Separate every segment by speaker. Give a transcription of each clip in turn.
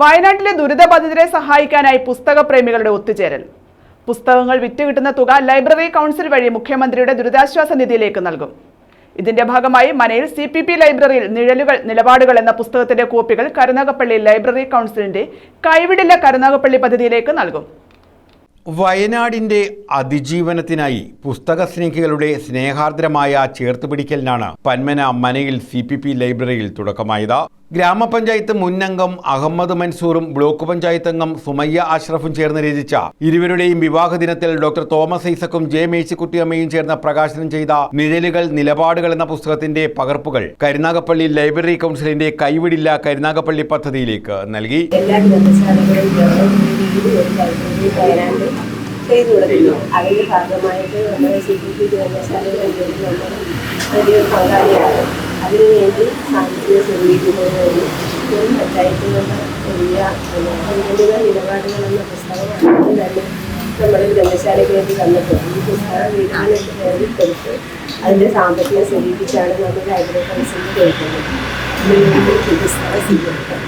Speaker 1: വയനാട്ടിലെ ദുരിതബാധിതരെ സഹായിക്കാനായി പുസ്തക പ്രേമികളുടെ ഒത്തുചേരൽ. പുസ്തകങ്ങൾ വിറ്റുകിട്ടുന്ന തുക ലൈബ്രറി കൗൺസിൽ വഴി മുഖ്യമന്ത്രിയുടെ ദുരിതാശ്വാസ നിധിയിലേക്ക് നൽകും. ഇതിന്റെ ഭാഗമായി മനയിൽ സി പി പി ലൈബ്രറിയിൽ നിഴലുകൾ നിലപാടുകൾ എന്ന പുസ്തകത്തിന്റെ കോപ്പികൾ കരുനാഗപ്പള്ളി ലൈബ്രറി കൗൺസിലിന്റെ കൈവിടില്ല കരുനാഗപ്പള്ളി പദ്ധതിയിലേക്ക് നൽകും.
Speaker 2: വയനാടിന്റെ അതിജീവനത്തിനായി പുസ്തക സ്നേഹികളുടെ സ്നേഹാർദ്രമായ ചേർത്തുപിടിക്കലിനാണ് പന്മന മനയിൽ സി പി പി ലൈബ്രറിയിൽ തുടക്കമായത്. ഗ്രാമപഞ്ചായത്ത് മുന്നംഗം അഹമ്മദ് മൻസൂറും ബ്ലോക്ക് പഞ്ചായത്ത് അംഗം സുമയ്യ അഷ്റഫും ചേർന്ന് രചിച്ച ഇരുവരുടെയും വിവാഹ ദിനത്തിൽ ഡോക്ടർ തോമസ് ഐസക്കും ജെ മേഴ്സിക്കുട്ടിയമ്മയും ചേർന്ന് പ്രകാശനം ചെയ്ത നിഴലുകൾ നിലപാടുകൾ എന്ന പുസ്തകത്തിന്റെ പകർപ്പുകൾ കരുനാഗപ്പള്ളി ലൈബ്രറി കൗൺസിലിന്റെ കൈവിടില്ല കരുനാഗപ്പള്ളി പദ്ധതിയിലേക്ക് നൽകി.
Speaker 3: ചെയ്തു അതിനുവേണ്ടി സാമ്പത്തിക സ്വരൂപിക്കുന്നതിന് വേണ്ടി ഒരു പഞ്ചായത്തിൽ നിന്ന് വലിയ മുൻഗണന നിലപാടുകൾ എന്ന പുസ്തകം ആദ്യം തന്നെ നമ്മൾ ഗ്രന്ഥശാലയ്ക്ക് തന്നിട്ടുണ്ട് ഈ പുസ്തകം വീടുകളിലേക്ക് നേടി കൊടുത്ത് അതിന്റെ സാമ്പത്തികം സ്വരൂപിച്ചാണ് നമ്മൾ ലൈബ്രറി കൗൺസിലിൽ കേൾക്കുന്നത് പുസ്തകം സ്വീകരിക്കാം.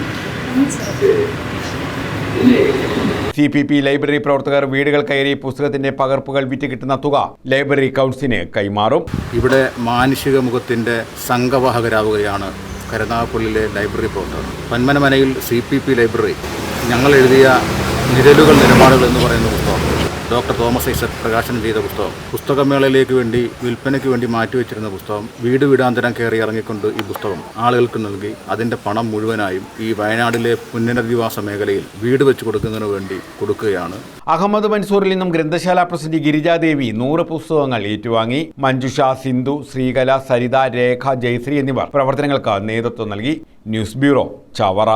Speaker 2: സി പി പി ലൈബ്രറി പ്രവർത്തകർ വീടുകൾ കയറി പുസ്തകത്തിന്റെ പകർപ്പുകൾ വിറ്റ് കിട്ടുന്ന തുക ലൈബ്രറി കൗൺസിലിന് കൈമാറും.
Speaker 4: ഇവിടെ മാനുഷിക മുഖത്തിന്റെ സംഘവാഹകരാവുകയാണ് കരുനാഗപ്പള്ളിയിലെ ലൈബ്രറി പ്രവർത്തകർ. പന്മനമനയിൽ സി പി പി ലൈബ്രറി ഞങ്ങൾ എഴുതിയ നിരലുകൾ നിലപാടുകൾ എന്ന് പറയുന്ന പുസ്തകം. ഡോക്ടർ തോമസ് ഐസക് പ്രകാശനം ചെയ്ത പുസ്തകം. പുസ്തകമേളയിലേക്ക് വേണ്ടി വിൽപ്പനയ്ക്ക് വേണ്ടി മാറ്റിവെച്ചിരുന്ന പുസ്തകം വീട് വീടാന്തരം കയറി ഇറങ്ങിക്കൊണ്ട് ഈ പുസ്തകം ആളുകൾക്ക് നൽകി. അതിന്റെ പണം മുഴുവനായും ഈ വയനാടിലെ പുനരധിവാസ മേഖലയിൽ വീട് വെച്ച് കൊടുക്കുന്നതിന് വേണ്ടി കൊടുക്കുകയാണ്.
Speaker 2: അഹമ്മദ് മൻസൂറിൽ നിന്നും ഗ്രന്ഥശാല പ്രസിഡന്റ് ഗിരിജാദേവി നൂറ് പുസ്തകങ്ങൾ ഏറ്റുവാങ്ങി. മഞ്ജുഷ സിന്ധു ശ്രീകല സരിത രേഖ ജയശ്രീ എന്നിവർ പ്രവർത്തനങ്ങൾക്ക് നേതൃത്വം നൽകി. News bureau Chavara.